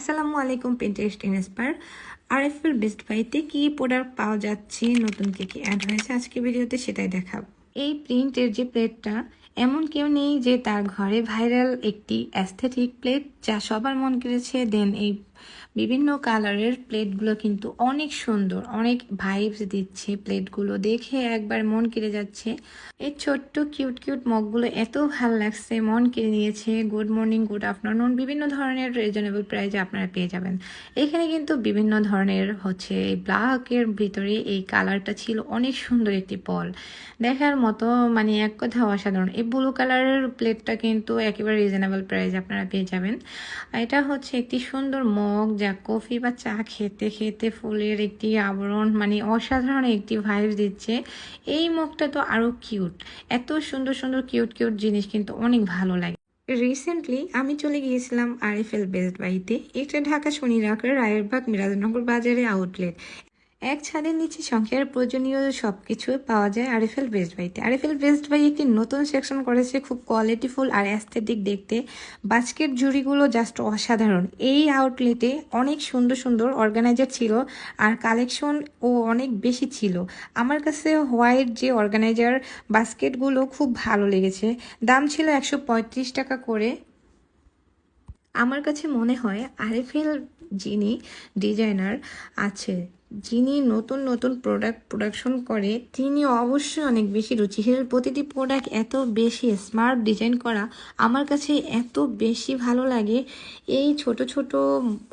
আসসালামু আলাইকুম Pinterest inspire RFL best বাইতে কি প্রোডাক্ট পাওয়া যাচ্ছে, নতুন কি কি অ্যাড হয়েছে আজকে ভিডিওতে সেটাই দেখাবো। এই প্রিন্টের যে প্লেটটা এমন কেউ নেই যে তার ঘরে ভাইরাল একটি অ্যাস্থেটিক প্লেট যা সবার মন কেড়েছে দেন এই বিভিন্ন কালারের প্লেটগুলো কিন্তু অনেক সুন্দর, অনেক ভাইবস দিচ্ছে প্লেটগুলো। দেখে একবার মন কেড়ে যাচ্ছে। এই ছোট্ট কিউট কিউট মগগুলো এত ভালো লাগছে, মন কেড়ে নিয়েছে। গুড মর্নিং গুড আফটারনুন বিভিন্ন ধরনের রিজনেবল প্রাইজে আপনারা পেয়ে যাবেন। এখানে কিন্তু বিভিন্ন ধরনের হচ্ছে এই ব্ল্যাকের ভিতরে এই কালারটা ছিল অনেক সুন্দর একটি পল দেখার মতো মানে এক কথা অসাধারণ। এই ব্লু কালারের প্লেটটা কিন্তু একেবারে রিজনেবল প্রাইস আপনারা পেয়ে যাবেন। এটা হচ্ছে একটি সুন্দর মগ। যা কফি বা চা খেতে খেতে ফুলের একটি আবরণ মানে অসাধারণ একটি ভাইব দিচ্ছে। এই মগটা তো আরও কিউট এত সুন্দর সুন্দর কিউট কিউট জিনিস কিন্তু অনেক ভালো লাগে। রিসেন্টলি আমি চলে গিয়েছিলাম আরএফএল বেস্ট বাইতে এটা ঢাকা শনি রাখার রায়েরবাগ মিরাজনগর বাজারে আউটলেট এক ছাদের নিচে সংখ্যার প্রয়োজনীয় সব কিছু পাওয়া যায় আরএফএল বেস্ট বাইতে আরএফএল বেস্ট বাই একটি নতুন সেকশন করেছে, খুব কোয়ালিটিফুল আর অ্যাস্থেটিক দেখতে। বাস্কেট জুড়িগুলো জাস্ট অসাধারণ। এই আউটলেটে অনেক সুন্দর সুন্দর অর্গানাইজার ছিল আর কালেকশন ও অনেক বেশি ছিল। আমার কাছে হোয়াইট যে অর্গানাইজার বাস্কেটগুলো খুব ভালো লেগেছে। দাম ছিল একশো পঁয়ত্রিশ টাকা করে। আমার কাছে মনে হয় আরএফএল যিনি ডিজাইনার আছে যিনি নতুন নতুন প্রোডাক্ট প্রোডাকশন করে তিনি অবশ্যই অনেক বেশি রুচিশীল প্রতিটি প্রোডাক্ট এত বেশি স্মার্ট ডিজাইন করা আমার কাছে এত বেশি ভালো লাগে। এই ছোট ছোট,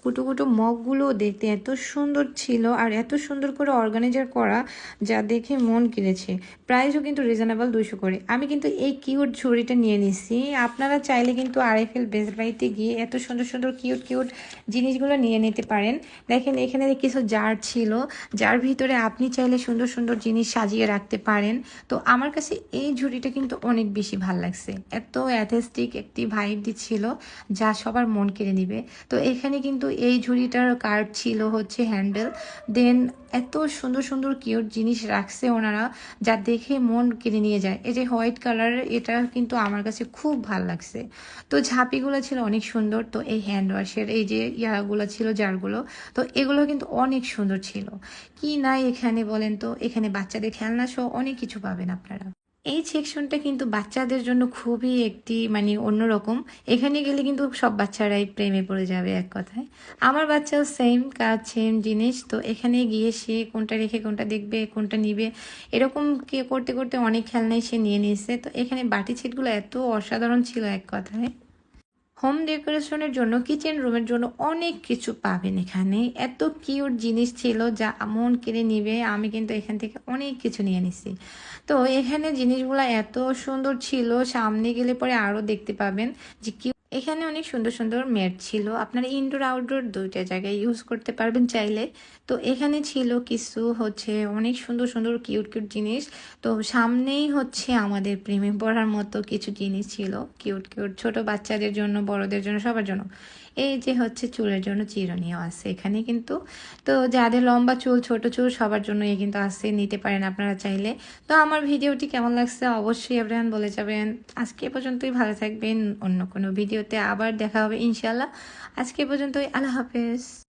কুটো কুটো মগগুলো দেখতে এত সুন্দর ছিল আর এত সুন্দর করে অর্গানাইজার করা যা দেখে মন কিনেছে প্রাইসও কিন্তু রিজনেবল দুশো করে। আমি কিন্তু এই কিউট ঝুড়িটা নিয়ে নিছি। আপনারা চাইলে কিন্তু আরএফএল বেস্ট বাইতে গিয়ে এত সুন্দর সুন্দর কিউট কিউট জিনিসগুলো নিয়ে নিতে পারেন। দেখেন এখানে কিছু জার ছিল। ছিল, যার ভিতরে আপনি চাইলে সুন্দর সুন্দর জিনিস সাজিয়ে রাখতে পারেন। তো আমার কাছে এই ঝুড়িটা কিন্তু অনেক বেশি ভালো লাগছে। এত অ্যাথেস্টিক একটি ভাইব দিচ্ছিল, যা সবার মন কেড়ে নিবে। তো এখানে কিন্তু এই ঝুড়িটার কার্ড ছিল হচ্ছে হ্যান্ডেল দেন এত সুন্দর সুন্দর কিউট জিনিস রাখছে ওনারা, যা দেখে মন কেড়ে নিয়ে যায়। এই যে হোয়াইট কালারের এটা কিন্তু আমার কাছে খুব ভালো লাগছে। তো ঝাঁপিগুলো ছিল অনেক সুন্দর। তো এই হ্যান্ড ওয়াশের এই যে ইয়াগুলো ছিল জারগুলো তো এগুলো কিন্তু অনেক সুন্দর ছিল। ছিল। কি নাই এখানে বলেন তো? এখানে বাচ্চাদের খেলনা সহ অনেক কিছু পাবেন আপনারা। এই সেকশনটা কিন্তু বাচ্চাদের জন্য খুবই একটি মানে অন্যরকম। এখানে গেলে কিন্তু সব বাচ্চারাই প্রেমে পড়ে যাবে এক কথায়। আমার বাচ্চাও সেম কাজ সেম জিনিস। তো এখানে গিয়ে সে কোনটা রেখে কোনটা দেখবে, কোনটা নিবে, এরকম কে করতে করতে অনেক খেলনাই সে নিয়ে নিয়েছে। তো এখানে বাটি ছিটগুলো এত অসাধারণ ছিল এক কথায়। হোম ডেকোরেশনের জন্য কিচেন রুমের জন্য অনেক কিছু পাবেন এখানে। এত কিউট জিনিস ছিল যা মন কিনে নিবে। আমি কিন্তু এখান থেকে অনেক কিছু নিয়ে নিছি। তো এখানে জিনিসগুলো এত সুন্দর ছিল, সামনে গেলে পরে আরও দেখতে পাবেন যে কি এখানে অনেক সুন্দর সুন্দর ম্যাট ছিল। আপনারা ইনডোর আউটডোর দুইটা জায়গায় ইউজ করতে পারবেন চাইলে। তো এখানে ছিল কিছু হচ্ছে অনেক সুন্দর সুন্দর কিউট কিউট জিনিস। তো সামনেই হচ্ছে আমাদের প্রেমে পড়ার মতো কিছু জিনিস ছিল। কিউট কিউট ছোট বাচ্চাদের জন্য, বড়দের জন্য, সবার জন্য। এই যে হচ্ছে চুলের জন্য চিরনিও আছে এখানে কিন্তু। তো যাদের লম্বা চুল, ছোট চুল সবার জন্য এ কিন্তু আছে, নিতে পারেন আপনারা চাইলে। তো আমার ভিডিওটি কেমন লাগছে অবশ্যই এভরিওয়ান বলে যাবেন। আজকে পর্যন্তই, ভালো থাকবেন। অন্য কোনো ভিডিওতে আবার দেখা হবে ইনশাল্লাহ আজকে পর্যন্তই আল্লাহ হাফেজ।